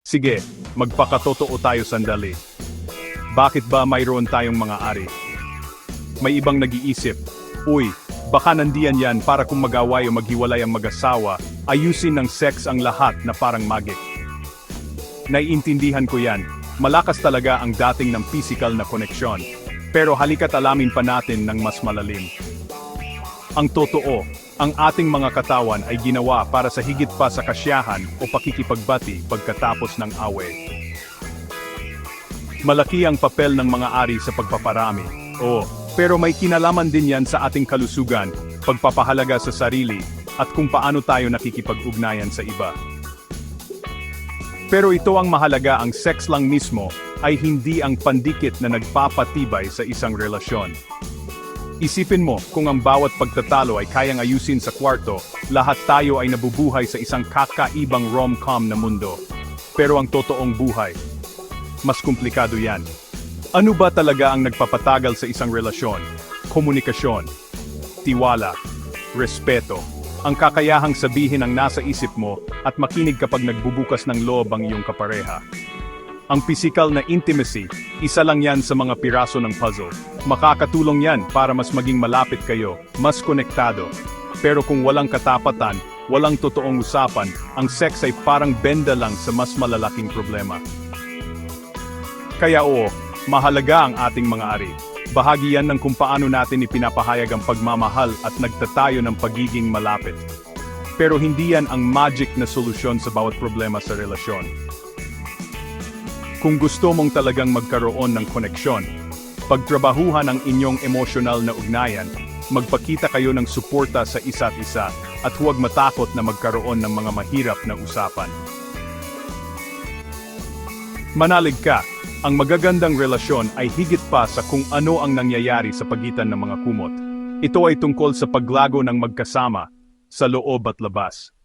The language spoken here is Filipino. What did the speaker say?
Sige, magpakatotoo tayo sandali. Bakit ba mayroon tayong mga ari? May ibang nag-iisip, Uy, baka nandiyan yan para kung mag-away o maghiwalay ang mag-asawa, ayusin ng sex ang lahat na parang magic. Naiintindihan ko yan, malakas talaga ang dating ng physical na koneksyon. Pero halika't alamin pa natin ng mas malalim. Ang totoo, ang ating mga katawan ay ginawa para sa higit pa sa kasyahan o pakikipagbati pagkatapos ng away. Malaki ang papel ng mga ari sa pagpaparami. Oo, pero may kinalaman din yan sa ating kalusugan, pagpapahalaga sa sarili, at kung paano tayo nakikipag-ugnayan sa iba. Pero ito ang mahalaga ang sex lang mismo ay hindi ang pandikit na nagpapatibay sa isang relasyon. Isipin mo, kung ang bawat pagtatalo ay kayang ayusin sa kwarto, lahat tayo ay nabubuhay sa isang kakaibang rom-com na mundo. Pero ang totoong buhay, mas komplikado yan. Ano ba talaga ang nagpapatagal sa isang relasyon? Komunikasyon, tiwala, respeto, ang kakayahang sabihin ang nasa isip mo at makinig kapag nagbubukas ng loob ang iyong kapareha. Ang physical na intimacy, isa lang yan sa mga piraso ng puzzle. Makakatulong yan para mas maging malapit kayo, mas konektado. Pero kung walang katapatan, walang totoong usapan, ang sex ay parang benda lang sa mas malalaking problema. Kaya oo, mahalaga ang ating mga ari. Bahagi yan ng kung paano natin ipinapahayag ang pagmamahal at nagtatayo ng pagiging malapit. Pero hindi yan ang magic na solusyon sa bawat problema sa relasyon. Kung gusto mong talagang magkaroon ng koneksyon, pagtrabahuhan ang inyong emosyonal na ugnayan, magpakita kayo ng suporta sa isa't isa at huwag matakot na magkaroon ng mga mahirap na usapan. Manalig ka, ang magagandang relasyon ay higit pa sa kung ano ang nangyayari sa pagitan ng mga kumot. Ito ay tungkol sa paglago ng magkasama, sa loob at labas.